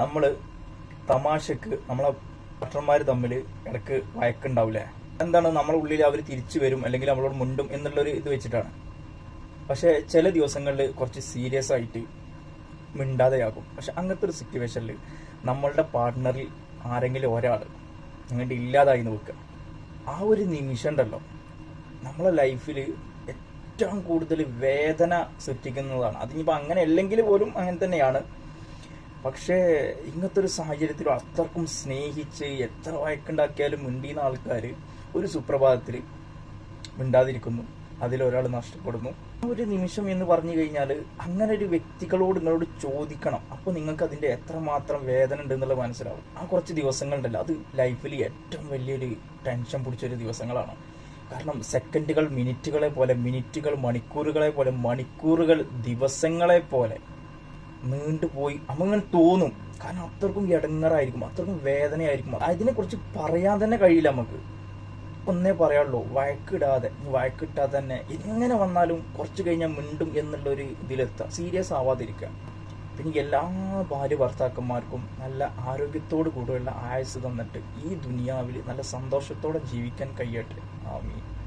നമ്മൾ തമാശക്ക് നമ്മളെ ഭട്ടന്മാർ തമ്മിൽ ഇടയ്ക്ക് വഴക്കുണ്ടാവില്ലേ എന്താണ് നമ്മളെ ഉള്ളിൽ അവർ തിരിച്ചു വരും അല്ലെങ്കിൽ നമ്മളോട് മുണ്ടും എന്നുള്ളൊരു ഇത് വെച്ചിട്ടാണ്. പക്ഷേ ചില ദിവസങ്ങളിൽ കുറച്ച് സീരിയസ് ആയിട്ട് മിണ്ടാതെയാകും. പക്ഷെ അങ്ങനത്തെ ഒരു സിറ്റുവേഷനിൽ നമ്മളുടെ പാർട്ട്ണറിൽ ആരെങ്കിലും ഒരാൾ അങ്ങോട്ട് ഇല്ലാതായി നോക്കുക. ആ ഒരു നിമിഷം ഉണ്ടല്ലോ. നമ്മളെ ലൈഫിൽ ഏറ്റവും കൂടുതൽ വേദന സൃഷ്ടിക്കുന്നതാണ്. അതിനിപ്പോൾ അങ്ങനെ അല്ലെങ്കിൽ പോലും അങ്ങനെ തന്നെയാണ്. പക്ഷേ ഇങ്ങനത്തെ ഒരു സാഹചര്യത്തിൽ അത്രക്കും സ്നേഹിച്ച് എത്ര വഴക്കുണ്ടാക്കിയാലും മിണ്ടിയുന്ന ആൾക്കാർ ഒരു സുപ്രഭാതത്തിൽ മിണ്ടാതിരിക്കുന്നു. അതിലൊരാൾ നഷ്ടപ്പെടുന്നു. ഒരു നിമിഷം എന്ന് പറഞ്ഞു കഴിഞ്ഞാൽ അങ്ങനെ ഒരു വ്യക്തികളോട് നിങ്ങളോട് ചോദിക്കണം. അപ്പോൾ നിങ്ങൾക്ക് അതിന്റെ എത്രമാത്രം വേദന ഉണ്ട് എന്നുള്ളത് മനസ്സിലാവും. ആ കുറച്ച് ദിവസങ്ങളുണ്ടല്ലോ. അത് ലൈഫിൽ ഏറ്റവും വലിയൊരു ടെൻഷൻ പിടിച്ചൊരു ദിവസങ്ങളാണ്. കാരണം സെക്കൻഡുകൾ മിനിറ്റുകളെ പോലെ മിനിറ്റുകൾ മണിക്കൂറുകളെ പോലെ മണിക്കൂറുകൾ ദിവസങ്ങളെ പോലെ നീണ്ടുപോയി. അങ്ങനെ തോന്നും. കാരണം അത്രക്കും ഇടങ്ങറായിരിക്കും അത്രക്കും വേദനയായിരിക്കും. അതിനെക്കുറിച്ച് പറയാൻ തന്നെ കഴിയില്ല നമുക്ക് ഒന്നേ പറയാനുള്ളൂ വഴക്കിടാതെ ഇനി വഴക്കിട്ടാതെ തന്നെ എങ്ങനെ വന്നാലും കുറച്ച് കഴിഞ്ഞാൽ മിണ്ടും എന്നുള്ളൊരു ഇതിലെത്താം സീരിയസ് ആവാതിരിക്കുക. പിന്നെ എല്ലാ ഭാര്യ ഭർത്താക്കന്മാർക്കും നല്ല ആരോഗ്യത്തോടു കൂടെയുള്ള ആയുസ് തന്നിട്ട് ഈ ദുനിയാവിൽ നല്ല സന്തോഷത്തോടെ ജീവിക്കാൻ കഴിയട്ടെ. ആമീൻ.